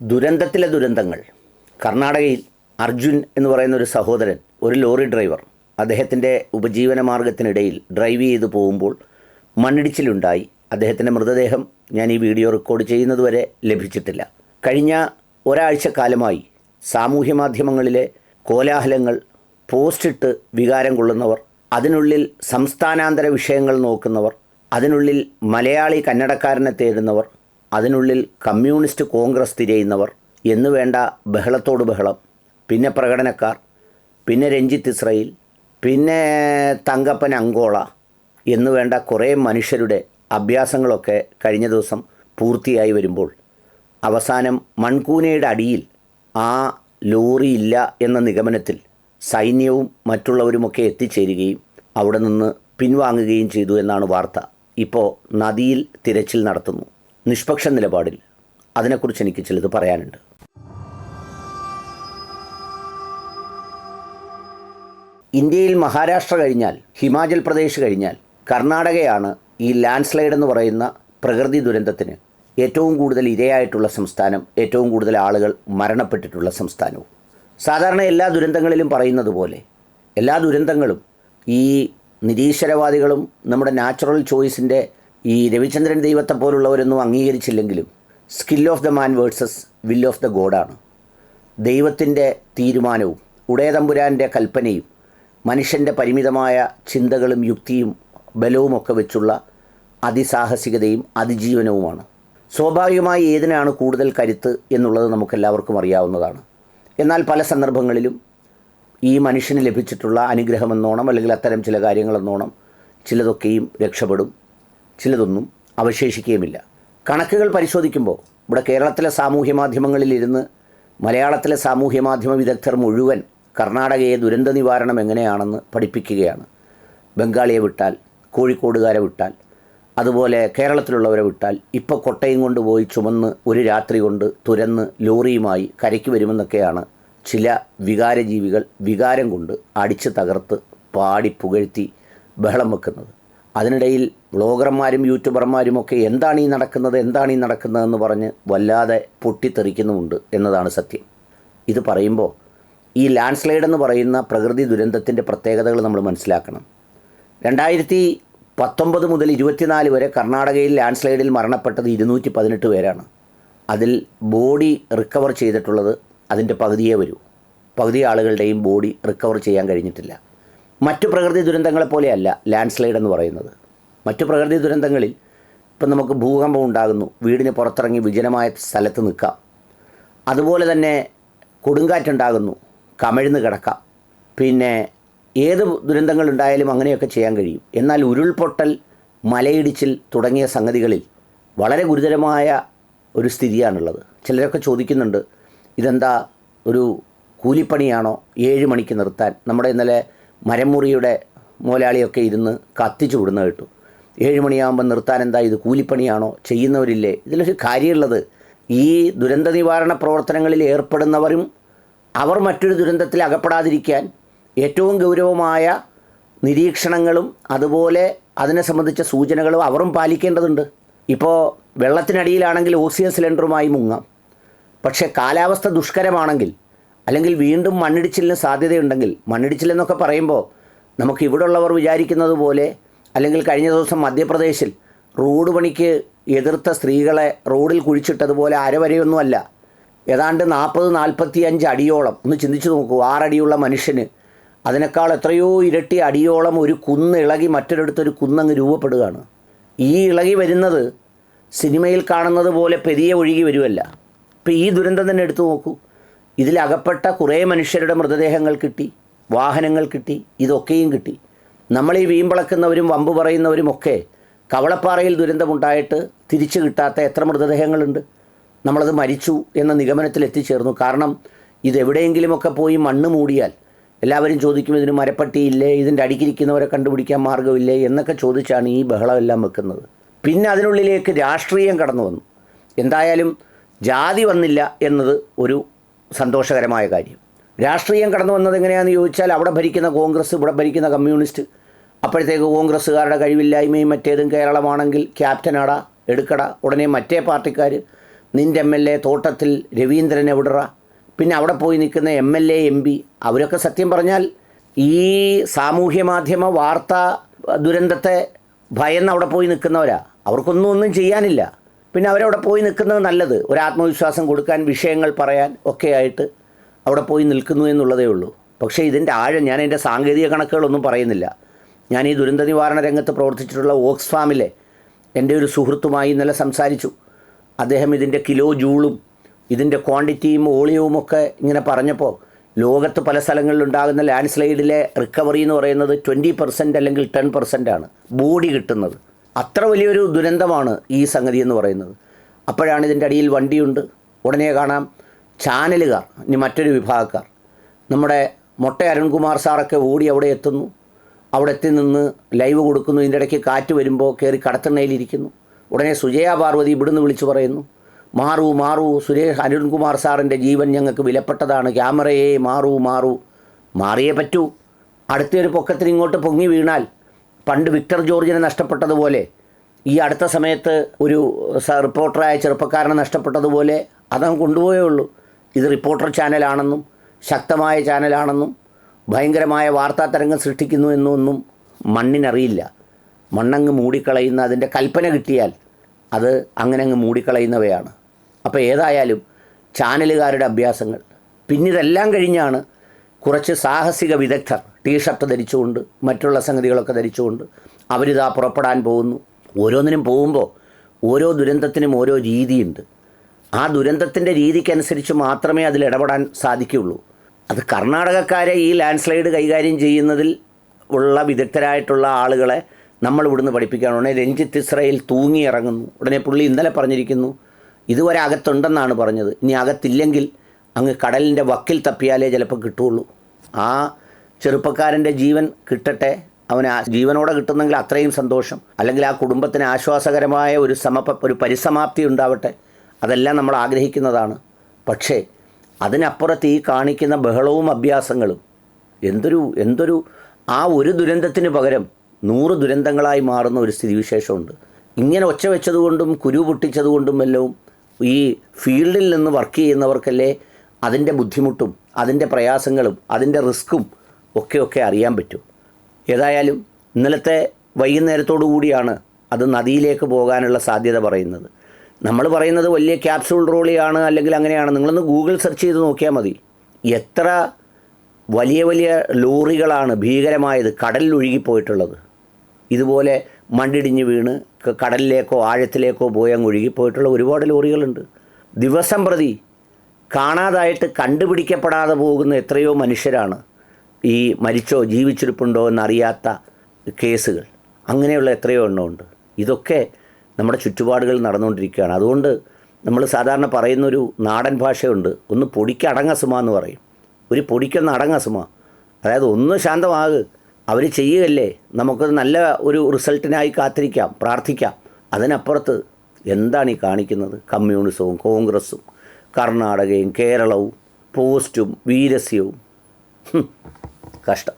ദുരന്തത്തിലെ ദുരന്തങ്ങൾ. കർണാടകയിൽ അർജുൻ എന്ന് പറയുന്ന ഒരു സഹോദരൻ ഒരു ലോറി ഡ്രൈവർ അദ്ദേഹത്തിന്റെ ഉപജീവന മാർഗത്തിനിടയിൽ ഡ്രൈവ് ചെയ്ത് പോകുമ്പോൾ മണ്ണിടിച്ചിലുണ്ടായി. അദ്ദേഹത്തിന്റെ മൃതദേഹം ഞാൻ ഈ വീഡിയോ റെക്കോർഡ് ചെയ്യുന്നതുവരെ ലഭിച്ചിട്ടില്ല. കഴിഞ്ഞ ഒരാഴ്ച കാലമായി സാമൂഹ്യ മാധ്യമങ്ങളിലെ കോലാഹലങ്ങൾ പോസ്റ്റിട്ട് വികാരം കൊള്ളുന്നവർ അതിനുള്ളിൽ സംസ്ഥാനാന്തര വിഷയങ്ങൾ നോക്കുന്നവർ അതിനുള്ളിൽ മലയാളി കന്നഡക്കാരനെ തേടുന്നവർ അതിനുള്ളിൽ കമ്മ്യൂണിസ്റ്റ് കോൺഗ്രസ് തിരയുന്നവർ എന്നു വേണ്ട ബഹളത്തോട് ബഹളം. പിന്നെ പ്രകടനക്കാർ പിന്നെ രഞ്ജിത്ത് ഇസ്രയേൽ പിന്നെ തങ്കപ്പൻ അങ്കോള എന്നു വേണ്ട കുറേ മനുഷ്യരുടെ അഭ്യാസങ്ങളൊക്കെ കഴിഞ്ഞ ദിവസം പൂർത്തിയായി വരുമ്പോൾ അവസാനം മൺകൂനയുടെ അടിയിൽ ആ ലോറിയില്ല എന്ന നിഗമനത്തിൽ സൈന്യവും മറ്റുള്ളവരുമൊക്കെ എത്തിച്ചേരുകയും അവിടെ നിന്ന് പിൻവാങ്ങുകയും ചെയ്തു എന്നാണ് വാർത്ത. ഇപ്പോൾ നദിയിൽ തിരച്ചിൽ നടത്തുന്നു. നിഷ്പക്ഷ നിലപാടിൽ അതിനെക്കുറിച്ച് എനിക്ക് ചിലത് പറയാനുണ്ട്. ഇന്ത്യയിൽ മഹാരാഷ്ട്ര കഴിഞ്ഞാൽ ഹിമാചൽ പ്രദേശ് കഴിഞ്ഞാൽ കർണാടകയാണ് ഈ ലാൻഡ് സ്ലൈഡ് എന്ന് പറയുന്ന പ്രകൃതി ദുരന്തത്തിന് ഏറ്റവും കൂടുതൽ ഇരയായിട്ടുള്ള സംസ്ഥാനം ഏറ്റവും കൂടുതൽ ആളുകൾ മരണപ്പെട്ടിട്ടുള്ള സംസ്ഥാനവും. സാധാരണ എല്ലാ ദുരന്തങ്ങളിലും പറയുന്നത് പോലെ എല്ലാ ദുരന്തങ്ങളും ഈ നിരീശ്വരവാദികളും നമ്മുടെ നാച്ചുറൽ ചോയ്സിന്റെ ഈ രവിചന്ദ്രൻ ദൈവത്തെ പോലുള്ളവരൊന്നും അംഗീകരിച്ചില്ലെങ്കിലും skill of the man versus will of the ഗോഡാണ് ദൈവത്തിന്റെ തീരുമാനവും ഉടയതമ്പുരാന്റെ കൽപ്പനയും മനുഷ്യന്റെ പരിമിതമായ ചിന്തകളും യുക്തിയും ബലവുമൊക്കെ വെച്ചുള്ള അതിസാഹസികതയും അതിജീവനവുമാണ്. സ്വാഭാവികമായി ഏതിനാണ് കൂടുതൽ കരുത്ത് എന്നുള്ളത് നമുക്കെല്ലാവർക്കും അറിയാവുന്നതാണ്. എന്നാൽ പല സന്ദർഭങ്ങളിലും ഈ മനുഷ്യന് ലഭിച്ചിട്ടുള്ള അനുഗ്രഹമെന്നോണം അല്ലെങ്കിൽ അത്തരം ചില കാര്യങ്ങളെന്നോണം ചിലതൊക്കെയും രക്ഷപ്പെടും. ചിലതൊന്നും അവശേഷിക്കുകയുമില്ല. കണക്കുകൾ പരിശോധിക്കുമ്പോൾ ഇവിടെ കേരളത്തിലെ സാമൂഹ്യ മാധ്യമങ്ങളിലിരുന്ന് മലയാളത്തിലെ സാമൂഹ്യ മാധ്യമ വിദഗ്ധർ മുഴുവൻ കർണാടകയെ ദുരന്ത നിവാരണം എങ്ങനെയാണെന്ന് പഠിപ്പിക്കുകയാണ്. ബംഗാളിയെ വിട്ടാൽ കോഴിക്കോടുകാരെ വിട്ടാൽ അതുപോലെ കേരളത്തിലുള്ളവരെ വിട്ടാൽ ഇപ്പോൾ കൊട്ടയും കൊണ്ട് പോയി ചുമന്ന് ഒരു രാത്രി കൊണ്ട് തുരന്ന് ലോറിയുമായി കരയ്ക്ക് വരുമെന്നൊക്കെയാണ് ചില വികാരജീവികൾ വികാരം കൊണ്ട് അടിച്ച് തകർത്ത് പാടി പുകഴ്ത്തി ബഹളം വെക്കുന്നത്. അതിനിടയിൽ വ്ളോഗർമാരും യൂട്യൂബർമാരും ഒക്കെ എന്താണ് ഈ നടക്കുന്നത് എന്താണ് ഈ നടക്കുന്നതെന്ന് പറഞ്ഞ് വല്ലാതെ പൊട്ടിത്തെറിക്കുന്നുമുണ്ട് എന്നതാണ് സത്യം. ഇത് പറയുമ്പോൾ ഈ ലാൻഡ് സ്ലൈഡ് എന്ന് പറയുന്ന പ്രകൃതി ദുരന്തത്തിന്റെ പ്രത്യേകതകൾ നമ്മൾ മനസ്സിലാക്കണം. രണ്ടായിരത്തി പത്തൊമ്പത് മുതൽ ഇരുപത്തിനാല് വരെ കർണാടകയിൽ ലാൻഡ് സ്ലൈഡിൽ മരണപ്പെട്ടത് ഇരുന്നൂറ്റി പതിനെട്ട് പേരാണ്. അതിൽ ബോഡി റിക്കവർ ചെയ്തിട്ടുള്ളത് അതിന്റെ പകുതിയേ വരൂ. പകുതി ആളുകളുടെയും ബോഡി റിക്കവർ ചെയ്യാൻ കഴിഞ്ഞിട്ടില്ല. മറ്റു പ്രകൃതി ദുരന്തങ്ങളെ പോലെയല്ല ലാൻഡ് സ്ലൈഡ് എന്ന് പറയുന്നത്. മറ്റു പ്രകൃതി ദുരന്തങ്ങളിൽ ഇപ്പം നമുക്ക് ഭൂകമ്പം ഉണ്ടാകുന്നു വീടിന് പുറത്തിറങ്ങി വിജനമായ സ്ഥലത്ത് നിൽക്കാം. അതുപോലെ തന്നെ കൊടുങ്കാറ്റുണ്ടാകുന്നു കമിഴ്ന്ന് കിടക്കാം. പിന്നെ ഏത് ദുരന്തങ്ങൾ ഉണ്ടായാലും അങ്ങനെയൊക്കെ ചെയ്യാൻ കഴിയും. എന്നാൽ ഉരുൾപൊട്ടൽ മലയിടിച്ചിൽ തുടങ്ങിയ സംഗതികളിൽ വളരെ ഗുരുതരമായ ഒരു സ്ഥിതിയാണുള്ളത്. ചിലരൊക്കെ ചോദിക്കുന്നുണ്ട് ഇതെന്താ ഒരു കൂലിപ്പണിയാണോ? ഏഴ് മണിക്ക് നിർത്താൻ. നമ്മുടെ ഇന്നലെ മരമുറിയുടെ മുതലാളിയൊക്കെ ഇരുന്ന് കത്തിച്ചു വിടുന്ന കേട്ടു. ഏഴ് മണിയാകുമ്പോൾ നിർത്താൻ എന്താ ഇത് കൂലിപ്പണിയാണോ? ചെയ്യുന്നവരില്ലേ? ഇതിലൊരു കാര്യമുള്ളത് ഈ ദുരന്ത നിവാരണ പ്രവർത്തനങ്ങളിൽ ഏർപ്പെടുന്നവരും അവർ മറ്റൊരു ദുരന്തത്തിൽ അകപ്പെടാതിരിക്കാൻ ഏറ്റവും ഗൗരവമായ നിരീക്ഷണങ്ങളും അതുപോലെ അതിനെ സംബന്ധിച്ച സൂചനകളും അവരും പാലിക്കേണ്ടതുണ്ട്. ഇപ്പോൾ വെള്ളത്തിനടിയിലാണെങ്കിൽ ഓക്സിജൻ സിലിണ്ടറുമായി മുങ്ങാം. പക്ഷേ കാലാവസ്ഥ ദുഷ്കരമാണെങ്കിൽ അല്ലെങ്കിൽ വീണ്ടും മണ്ണിടിച്ചിലിന് സാധ്യതയുണ്ടെങ്കിൽ മണ്ണിടിച്ചിലെന്നൊക്കെ പറയുമ്പോൾ നമുക്ക് ഇവിടുള്ളവർ വിചാരിക്കുന്നത് പോലെ അല്ലെങ്കിൽ കഴിഞ്ഞ ദിവസം മധ്യപ്രദേശിൽ റോഡ് പണിക്ക് എതിർത്ത സ്ത്രീകളെ റോഡിൽ കുഴിച്ചിട്ടതുപോലെ അരവരെയൊന്നുമല്ല. ഏതാണ്ട് നാൽപ്പത് നാൽപ്പത്തി അഞ്ച് അടിയോളം ഒന്ന് ചിന്തിച്ചു നോക്കൂ ആറടിയുള്ള മനുഷ്യന് അതിനേക്കാൾ എത്രയോ ഇരട്ടി അടിയോളം ഒരു കുന്ന് ഇളകി മറ്റൊരിടത്തൊരു കുന്നങ്ങ് രൂപപ്പെടുകയാണ്. ഈ ഇളകി വരുന്നത് സിനിമയിൽ കാണുന്നത് പോലെ പെരിയ ഒഴുകി വരുമല്ല ഇപ്പം ഈ ദുരന്തം തന്നെ എടുത്തു നോക്കൂ. ഇതിലകപ്പെട്ട കുറേ മനുഷ്യരുടെ മൃതദേഹങ്ങൾ കിട്ടി വാഹനങ്ങൾ കിട്ടി ഇതൊക്കെയും കിട്ടി. നമ്മൾ ഈ വീമ്പിളക്കുന്നവരും വമ്പ് പറയുന്നവരുമൊക്കെ കവളപ്പാറയിൽ ദുരന്തമുണ്ടായിട്ട് തിരിച്ചു കിട്ടാത്ത എത്ര മൃതദേഹങ്ങളുണ്ട്? നമ്മളത് മരിച്ചു എന്ന നിഗമനത്തിൽ എത്തിച്ചേർന്നു കാരണം ഇതെവിടെയെങ്കിലുമൊക്കെ പോയി മണ്ണ് മൂടിയാൽ എല്ലാവരും ചോദിക്കും ഇതിന് മരപ്പട്ടിയില്ലേ ഇതിന്റെ അടിക്കിരിക്കുന്നവരെ കണ്ടുപിടിക്കാൻ മാർഗമില്ലേ? എന്നൊക്കെ ചോദിച്ചാണ് ഈ ബഹളമെല്ലാം വെക്കുന്നത്. പിന്നെ അതിനുള്ളിലേക്ക് രാഷ്ട്രീയം കടന്നു വന്നു എന്തായാലും ജാതി വന്നില്ല എന്നത് ഒരു സന്തോഷകരമായ കാര്യം. രാഷ്ട്രീയം കടന്നു വന്നത് എങ്ങനെയാണെന്ന് ചോദിച്ചാൽ അവിടെ ഭരിക്കുന്ന കോൺഗ്രസ് ഇവിടെ ഭരിക്കുന്ന കമ്മ്യൂണിസ്റ്റ്. അപ്പോഴത്തേക്ക് കോൺഗ്രസ്സുകാരുടെ കഴിവില്ലായ്മയും മറ്റേതും കേരളമാണെങ്കിൽ ക്യാപ്റ്റനാടാ എടുക്കട ഉടനെ മറ്റേ പാർട്ടിക്കാർ നിന്റെ M L A Thottathil Raveendran എവിടറ? പിന്നെ അവിടെ പോയി നിൽക്കുന്ന M L A M P അവരൊക്കെ സത്യം പറഞ്ഞാൽ ഈ സാമൂഹ്യ മാധ്യമ വാർത്താ ദുരന്തത്തെ ഭയന്ന് അവിടെ പോയി നിൽക്കുന്നവരാ. അവർക്കൊന്നും ഒന്നും ചെയ്യാനില്ല. പിന്നെ അവരവിടെ പോയി നിൽക്കുന്നത് നല്ലത്. ഒരു ആത്മവിശ്വാസം കൊടുക്കാൻ വിഷയങ്ങൾ പറയാൻ ഒക്കെ ആയിട്ട് അവിടെ പോയി നിൽക്കുന്നു എന്നുള്ളതേ ഉള്ളൂ. പക്ഷേ ഇതിന്റെ ആഴം ഞാൻ എന്റെ സാങ്കേതിക കണക്കുകളൊന്നും പറയുന്നില്ല. ഞാൻ ഈ ദുരന്ത നിവാരണ രംഗത്ത് പ്രവർത്തിച്ചിട്ടുള്ള ഓക്സ്ഫാമിലെ എന്റെ ഒരു സുഹൃത്തുമായി ഇന്നലെ സംസാരിച്ചു. അദ്ദേഹം ഇതിന്റെ കിലോ ജൂളും ഇതിന്റെ ക്വാണ്ടിറ്റിയും വോളിയവും ഒക്കെ ഇങ്ങനെ പറഞ്ഞപ്പോൾ ലോകത്ത് പല സ്ഥലങ്ങളിലുണ്ടാകുന്ന ലാൻഡ് സ്ലൈഡിലെ റിക്കവറി എന്ന് പറയുന്നത് ട്വന്റി പെർസെന്റ് അല്ലെങ്കിൽ ടെൻ പെർസെന്റ് ആണ്. ബോഡി കിട്ടുന്നത്. അത്ര വലിയൊരു ദുരന്തമാണ് ഈ സംഗതി എന്ന് പറയുന്നത്. അപ്പോഴാണ് ഇതിന്റെ അടിയിൽ വണ്ടിയുണ്ട്. ഉടനെ കാണാം ചാനലുകാർ ഇനി മറ്റൊരു വിഭാഗക്കാർ. നമ്മുടെ മൊട്ട അരുൺകുമാർ സാറൊക്കെ ഓടി അവിടെ എത്തുന്നു. അവിടെ എത്തി നിന്ന് ലൈവ് കൊടുക്കുന്നു. ഇതിന്റെ ഇടയ്ക്ക് കാറ്റ് വരുമ്പോൾ കയറി കടത്തെണ്ണയിലിരിക്കുന്നു ഉടനെ സുജയ പാർവതി ഇവിടുന്ന് വിളിച്ചു പറയുന്നു മാറൂ മാറൂ സുരേഷ് അരുൺകുമാർ സാറിന്റെ ജീവൻ ഞങ്ങൾക്ക് വിലപ്പെട്ടതാണ്. ക്യാമറയെ മാറൂ മാറൂ. മാറിയേ പറ്റൂ. അടുത്തൊരു പൊക്കത്തിന് ഇങ്ങോട്ട് പൊങ്ങി വീണാൽ പണ്ട് വിക്ടർ ജോർജിനെ നഷ്ടപ്പെട്ടതുപോലെ ഈ അടുത്ത സമയത്ത് ഒരു റിപ്പോർട്ടറായ ചെറുപ്പക്കാരനെ നഷ്ടപ്പെട്ടതുപോലെ അതങ്ങ് കൊണ്ടുപോയേ ഉള്ളൂ. ഇത് റിപ്പോർട്ടർ ചാനലാണെന്നും ശക്തമായ ചാനലാണെന്നും ഭയങ്കരമായ വാർത്താ തരംഗം സൃഷ്ടിക്കുന്നു എന്നൊന്നും മണ്ണിനറിയില്ല. മണ്ണങ്ങ് മൂടിക്കളയുന്ന അതിന്റെ കൽപ്പന കിട്ടിയാൽ അത് അങ്ങനെ അങ്ങ് മൂടിക്കളയുന്നവയാണ്. അപ്പോൾ ഏതായാലും ചാനലുകാരുടെ അഭ്യാസങ്ങൾ പിന്നിതെല്ലാം കഴിഞ്ഞാണ് കുറച്ച് സാഹസിക വിദഗ്ധർ ടീഷർട്ട് ധരിച്ചുകൊണ്ട് മറ്റുള്ള സംഗതികളൊക്കെ ധരിച്ചുകൊണ്ട് അവരിതാ പുറപ്പെടാൻ പോകുന്നു. ഓരോന്നിനും പോകുമ്പോൾ ഓരോ ദുരന്തത്തിനും ഓരോ രീതിയുണ്ട്. ആ ദുരന്തത്തിന്റെ രീതിക്കനുസരിച്ച് മാത്രമേ അതിൽ ഇടപെടാൻ സാധിക്കുകയുള്ളൂ. അത് കർണാടകക്കാരെ ഈ ലാൻഡ് സ്ലൈഡ് കൈകാര്യം ചെയ്യുന്നതിൽ ഉള്ള വിദഗ്ധരായിട്ടുള്ള ആളുകളെ നമ്മൾ ഇവിടുന്ന് പഠിപ്പിക്കുകയാണ് ഉടനെ രഞ്ജിത്ത് ഇസ്രയേൽ തൂങ്ങി ഇറങ്ങുന്നു. ഉടനെ പുള്ളി ഇന്നലെ പറഞ്ഞിരിക്കുന്നു ഇതുവരെ അകത്തുണ്ടെന്നാണ് പറഞ്ഞത്. ഇനി അകത്തില്ലെങ്കിൽ അങ്ങ് കടലിന്റെ വക്കിൽ തപ്പിയാലേ ചിലപ്പോൾ കിട്ടുള്ളൂ ആ ചെറുപ്പക്കാരന്റെ ജീവൻ കിട്ടട്ടെ അവന് ജീവനോടെ കിട്ടുന്നെങ്കിൽ അത്രയും സന്തോഷം. അല്ലെങ്കിൽ ആ കുടുംബത്തിന് ആശ്വാസകരമായ ഒരു സമപ ഒരു പരിസമാപ്തി ഉണ്ടാവട്ടെ. അതെല്ലാം നമ്മൾ ആഗ്രഹിക്കുന്നതാണ്. പക്ഷേ അതിനപ്പുറത്ത് ഈ കാണിക്കുന്ന ബഹളവും അഭ്യാസങ്ങളും എന്തൊരു എന്തൊരു ആ ഒരു ദുരന്തത്തിന് പകരം നൂറ് ദുരന്തങ്ങളായി മാറുന്ന ഒരു സ്ഥിതിവിശേഷമുണ്ട്. ഇങ്ങനെ ഒച്ച വെച്ചതുകൊണ്ടും കുരു പൊട്ടിച്ചതുകൊണ്ടും എല്ലാം ഈ ഫീൽഡിൽ നിന്ന് വർക്ക് ചെയ്യുന്നവർക്കല്ലേ അതിന്റെ ബുദ്ധിമുട്ടും അതിന്റെ പ്രയാസങ്ങളും അതിന്റെ റിസ്ക്കും ഒക്കെ ഒക്കെ അറിയാൻ പറ്റും. ഏതായാലും ഇന്നലത്തെ വൈകുന്നേരത്തോടു കൂടിയാണ് അത് നദിയിലേക്ക് പോകാനുള്ള സാധ്യത പറയുന്നത്. നമ്മൾ പറയുന്നത് വലിയ ക്യാപ്സൂൾ റോളിയാണ് അല്ലെങ്കിൽ അങ്ങനെയാണ്. നിങ്ങളൊന്ന് ഗൂഗിൾ സെർച്ച് ചെയ്ത് നോക്കിയാൽ മതി. എത്ര വലിയ വലിയ ലോറികളാണ് ഭീകരമായത് കടലിൽ ഒഴുകിപ്പോയിട്ടുള്ളത്. ഇതുപോലെ മണ്ണിടിഞ്ഞ് വീണ് കടലിലേക്കോ ആഴത്തിലേക്കോ പോയി അങ്ങ് ഒഴുകിപ്പോയിട്ടുള്ള ഒരുപാട് ലോറികളുണ്ട്. ദിവസം പ്രതി കാണാതായിട്ട് കണ്ടുപിടിക്കപ്പെടാതെ പോകുന്ന എത്രയോ മനുഷ്യരാണ്. ഈ മരിച്ചോ ജീവിച്ചിരിപ്പുണ്ടോ എന്നറിയാത്ത കേസുകൾ. അങ്ങനെയുള്ള എത്രയോ എണ്ണമുണ്ട് ഇതൊക്കെ നമ്മുടെ ചുറ്റുപാടുകളിൽ നടന്നുകൊണ്ടിരിക്കുകയാണ്. അതുകൊണ്ട് നമ്മൾ സാധാരണ പറയുന്നൊരു നാടൻ ഭാഷയുണ്ട്. ഒന്ന് പൊടിക്ക് അടങ്ങസുമ എന്ന് പറയും. ഒരു പൊടിക്കൊന്ന് അടങ്ങസുമ അതായത് ഒന്ന് ശാന്തമാക്. അവർ ചെയ്യുകയല്ലേ? നമുക്ക് നല്ല ഒരു റിസൾട്ടിനായി കാത്തിരിക്കാം പ്രാർത്ഥിക്കാം. അതിനപ്പുറത്ത് എന്താണ് ഈ കാണിക്കുന്നത്? കമ്മ്യൂണിസവും കോൺഗ്രസും കർണാടകയും കേരളവും പോസ്റ്റും വീരസ്യവും. రాష్ట్రం